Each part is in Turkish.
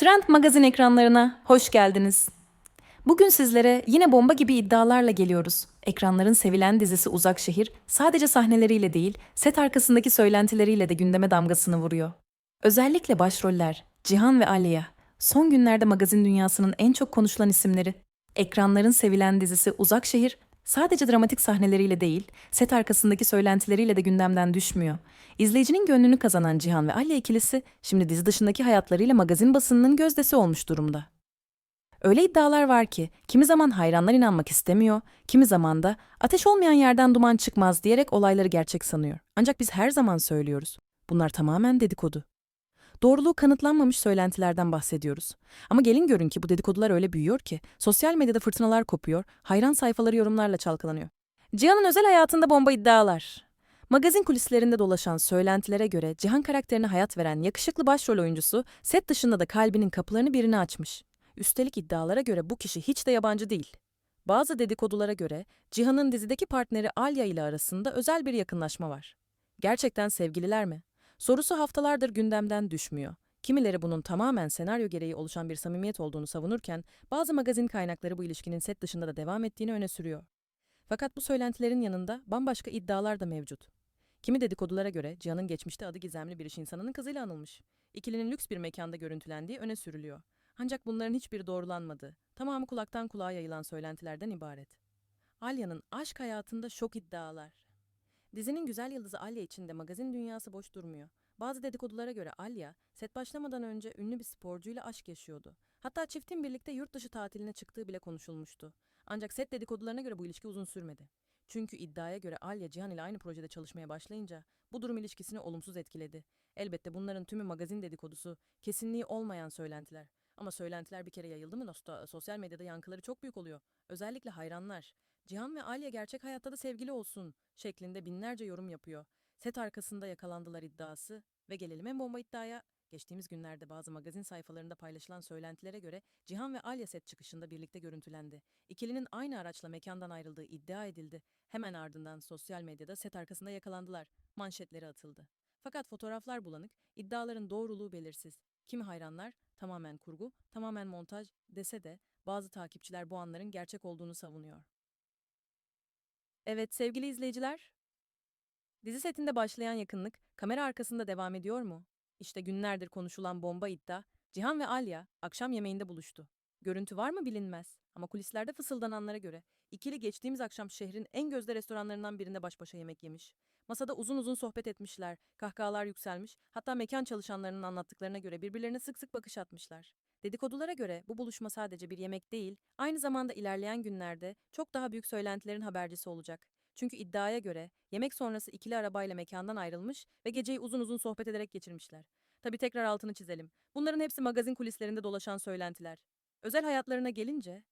Trend magazin ekranlarına hoş geldiniz. Bugün sizlere yine bomba gibi iddialarla geliyoruz. Ekranların sevilen dizisi Uzak Şehir sadece sahneleriyle değil, set arkasındaki söylentileriyle de gündeme damgasını vuruyor. Özellikle başroller Cihan ve Aliye son günlerde magazin dünyasının en çok konuşulan isimleri. Ekranların sevilen dizisi Uzak Şehir sadece dramatik sahneleriyle değil, set arkasındaki söylentileriyle de gündemden düşmüyor. İzleyicinin gönlünü kazanan Cihan ve Aliye ikilisi şimdi dizi dışındaki hayatlarıyla magazin basınının gözdesi olmuş durumda. Öyle iddialar var ki kimi zaman hayranlar inanmak istemiyor, kimi zaman da ateş olmayan yerden duman çıkmaz diyerek olayları gerçek sanıyor. Ancak biz her zaman söylüyoruz. Bunlar tamamen dedikodu. Doğruluğu kanıtlanmamış söylentilerden bahsediyoruz. Ama gelin görün ki bu dedikodular öyle büyüyor ki sosyal medyada fırtınalar kopuyor, hayran sayfaları yorumlarla çalkalanıyor. Cihan'ın özel hayatında bomba iddialar. Magazin kulislerinde dolaşan söylentilere göre Cihan karakterine hayat veren yakışıklı başrol oyuncusu set dışında da kalbinin kapılarını birine açmış. Üstelik iddialara göre bu kişi hiç de yabancı değil. Bazı dedikodulara göre Cihan'ın dizideki partneri Alya ile arasında özel bir yakınlaşma var. Gerçekten sevgililer mi? Sorusu haftalardır gündemden düşmüyor. Kimileri bunun tamamen senaryo gereği oluşan bir samimiyet olduğunu savunurken, bazı magazin kaynakları bu ilişkinin set dışında da devam ettiğini öne sürüyor. Fakat bu söylentilerin yanında bambaşka iddialar da mevcut. Kimi dedikodulara göre Cihan'ın geçmişte adı gizemli bir iş insanının kızıyla anılmış. İkilinin lüks bir mekanda görüntülendiği öne sürülüyor. Ancak bunların hiçbiri doğrulanmadı. Tamamı kulaktan kulağa yayılan söylentilerden ibaret. Alya'nın aşk hayatında şok iddialar. Dizinin güzel yıldızı Alya için de magazin dünyası boş durmuyor. Bazı dedikodulara göre Alya, set başlamadan önce ünlü bir sporcuyla aşk yaşıyordu. Hatta çiftin birlikte yurt dışı tatiline çıktığı bile konuşulmuştu. Ancak set dedikodularına göre bu ilişki uzun sürmedi. Çünkü iddiaya göre Alya Cihan ile aynı projede çalışmaya başlayınca bu durum ilişkisini olumsuz etkiledi. Elbette bunların tümü magazin dedikodusu, kesinliği olmayan söylentiler. Ama söylentiler bir kere yayıldı mı Nosta, sosyal medyada yankıları çok büyük oluyor. Özellikle hayranlar. Cihan ve Alya gerçek hayatta da sevgili olsun şeklinde binlerce yorum yapıyor. Set arkasında yakalandılar iddiası ve gelelim en bomba iddiaya. Geçtiğimiz günlerde bazı magazin sayfalarında paylaşılan söylentilere göre Cihan ve Alya set çıkışında birlikte görüntülendi. İkilinin aynı araçla mekandan ayrıldığı iddia edildi. Hemen ardından sosyal medyada set arkasında yakalandılar. Manşetleri atıldı. Fakat fotoğraflar bulanık, iddiaların doğruluğu belirsiz. Kimi hayranlar tamamen kurgu, tamamen montaj dese de bazı takipçiler bu anların gerçek olduğunu savunuyor. Evet sevgili izleyiciler, dizi setinde başlayan yakınlık kamera arkasında devam ediyor mu? İşte günlerdir konuşulan bomba iddia, Cihan ve Alya akşam yemeğinde buluştu. Görüntü var mı bilinmez ama kulislerde fısıldananlara göre ikili geçtiğimiz akşam şehrin en gözde restoranlarından birinde baş başa yemek yemiş. Masada uzun uzun sohbet etmişler, kahkahalar yükselmiş, hatta mekan çalışanlarının anlattıklarına göre birbirlerine sık sık bakış atmışlar. Dedikodulara göre bu buluşma sadece bir yemek değil, aynı zamanda ilerleyen günlerde çok daha büyük söylentilerin habercisi olacak. Çünkü iddiaya göre yemek sonrası ikili arabayla mekandan ayrılmış ve geceyi uzun uzun sohbet ederek geçirmişler. Tabi tekrar altını çizelim. Bunların hepsi magazin kulislerinde dolaşan söylentiler. Özel hayatlarına gelince,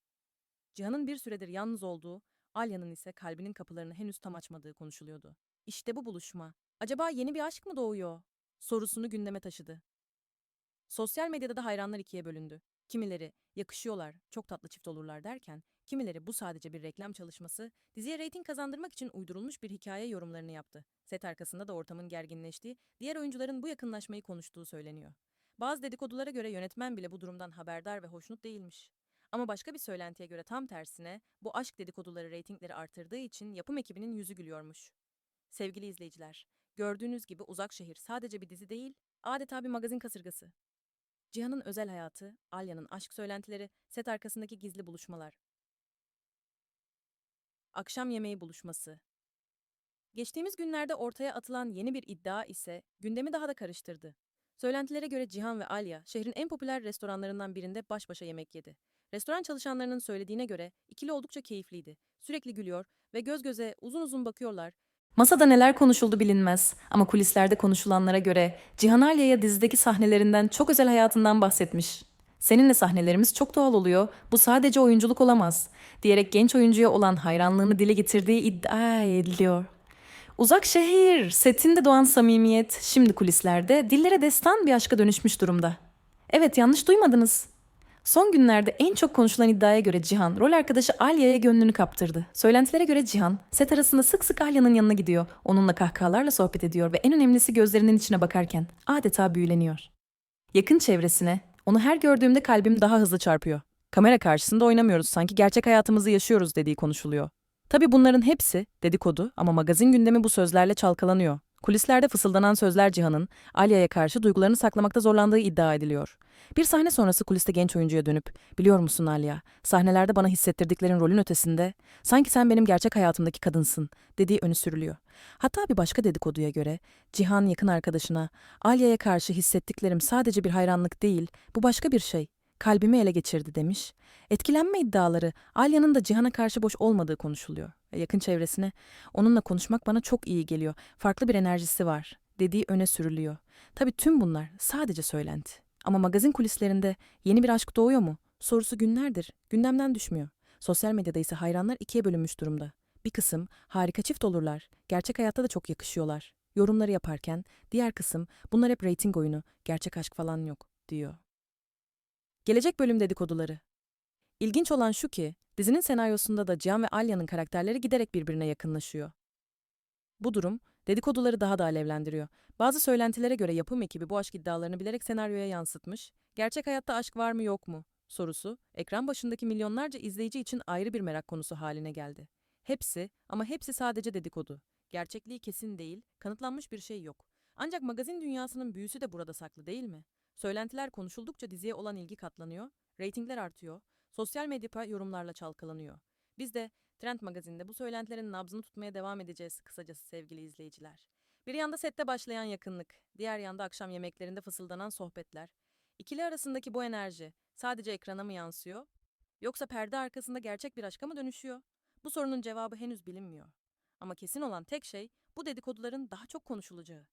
Cihan'ın bir süredir yalnız olduğu, Alya'nın ise kalbinin kapılarını henüz tam açmadığı konuşuluyordu. İşte bu buluşma. Acaba yeni bir aşk mı doğuyor? Sorusunu gündeme taşıdı. Sosyal medyada da hayranlar ikiye bölündü. Kimileri yakışıyorlar, çok tatlı çift olurlar derken, kimileri bu sadece bir reklam çalışması, diziye reyting kazandırmak için uydurulmuş bir hikaye yorumlarını yaptı. Set arkasında da ortamın gerginleştiği, diğer oyuncuların bu yakınlaşmayı konuştuğu söyleniyor. Bazı dedikodulara göre yönetmen bile bu durumdan haberdar ve hoşnut değilmiş. Ama başka bir söylentiye göre tam tersine bu aşk dedikoduları reytingleri artırdığı için yapım ekibinin yüzü gülüyormuş. Sevgili izleyiciler, gördüğünüz gibi Uzak Şehir sadece bir dizi değil, adeta bir magazin kasırgası. Cihan'ın özel hayatı, Alya'nın aşk söylentileri, set arkasındaki gizli buluşmalar. Akşam yemeği buluşması. Geçtiğimiz günlerde ortaya atılan yeni bir iddia ise gündemi daha da karıştırdı. Söylentilere göre Cihan ve Alya şehrin en popüler restoranlarından birinde baş başa yemek yedi. Restoran çalışanlarının söylediğine göre ikili oldukça keyifliydi. Sürekli gülüyor ve göz göze uzun uzun bakıyorlar. Masada neler konuşuldu bilinmez ama kulislerde konuşulanlara göre Cihan Alya'ya dizideki sahnelerinden çok özel hayatından bahsetmiş. Seninle sahnelerimiz çok doğal oluyor, bu sadece oyunculuk olamaz diyerek genç oyuncuya olan hayranlığını dile getirdiği iddia ediliyor. Uzak şehir, setinde doğan samimiyet şimdi kulislerde dillere destan bir aşka dönüşmüş durumda. Evet yanlış duymadınız. Son günlerde en çok konuşulan iddiaya göre Cihan, rol arkadaşı Alya'ya gönlünü kaptırdı. Söylentilere göre Cihan, set arasında sık sık Alya'nın yanına gidiyor, onunla kahkahalarla sohbet ediyor ve en önemlisi gözlerinin içine bakarken adeta büyüleniyor. Yakın çevresine, Onu her gördüğümde kalbim daha hızlı çarpıyor. Kamera karşısında oynamıyoruz sanki gerçek hayatımızı yaşıyoruz dediği konuşuluyor. Tabii bunların hepsi dedikodu ama magazin gündemi bu sözlerle çalkalanıyor. Kulislerde fısıldanan sözler Cihan'ın Alya'ya karşı duygularını saklamakta zorlandığı iddia ediliyor. Bir sahne sonrası kuliste genç oyuncuya dönüp "Biliyor musun Alya, sahnelerde bana hissettirdiklerin rolün ötesinde sanki sen benim gerçek hayatımdaki kadınsın." dediği öne sürülüyor. Hatta bir başka dedikoduya göre Cihan yakın arkadaşına "Alya'ya karşı hissettiklerim sadece bir hayranlık değil, bu başka bir şey. Kalbimi ele geçirdi." demiş. Etkilenme iddiaları Alya'nın da Cihan'a karşı boş olmadığı konuşuluyor. E, Yakın çevresine onunla konuşmak bana çok iyi geliyor. Farklı bir enerjisi var dediği öne sürülüyor. Tabii tüm bunlar sadece söylenti. Ama magazin kulislerinde yeni bir aşk doğuyor mu? Sorusu günlerdir gündemden düşmüyor. Sosyal medyada ise hayranlar ikiye bölünmüş durumda. Bir kısım harika çift olurlar, gerçek hayatta da çok yakışıyorlar. Yorumları yaparken diğer kısım bunlar hep reyting oyunu, gerçek aşk falan yok diyor. Gelecek bölüm dedikoduları. İlginç olan şu ki, dizinin senaryosunda da Cihan ve Alya'nın karakterleri giderek birbirine yakınlaşıyor. Bu durum, dedikoduları daha da alevlendiriyor. Bazı söylentilere göre yapım ekibi bu aşk iddialarını bilerek senaryoya yansıtmış, gerçek hayatta aşk var mı yok mu sorusu, ekran başındaki milyonlarca izleyici için ayrı bir merak konusu haline geldi. Hepsi ama hepsi sadece dedikodu. Gerçekliği kesin değil, kanıtlanmış bir şey yok. Ancak magazin dünyasının büyüsü de burada saklı değil mi? Söylentiler konuşuldukça diziye olan ilgi katlanıyor, reytingler artıyor, sosyal medya yorumlarla çalkalanıyor. Biz de Trend Magazin'de bu söylentilerin nabzını tutmaya devam edeceğiz kısacası sevgili izleyiciler. Bir yanda sette başlayan yakınlık, diğer yanda akşam yemeklerinde fısıldanan sohbetler. İkili arasındaki bu enerji sadece ekrana mı yansıyor? Yoksa perde arkasında gerçek bir aşka mı dönüşüyor? Bu sorunun cevabı henüz bilinmiyor. Ama kesin olan tek şey bu dedikoduların daha çok konuşulacağı.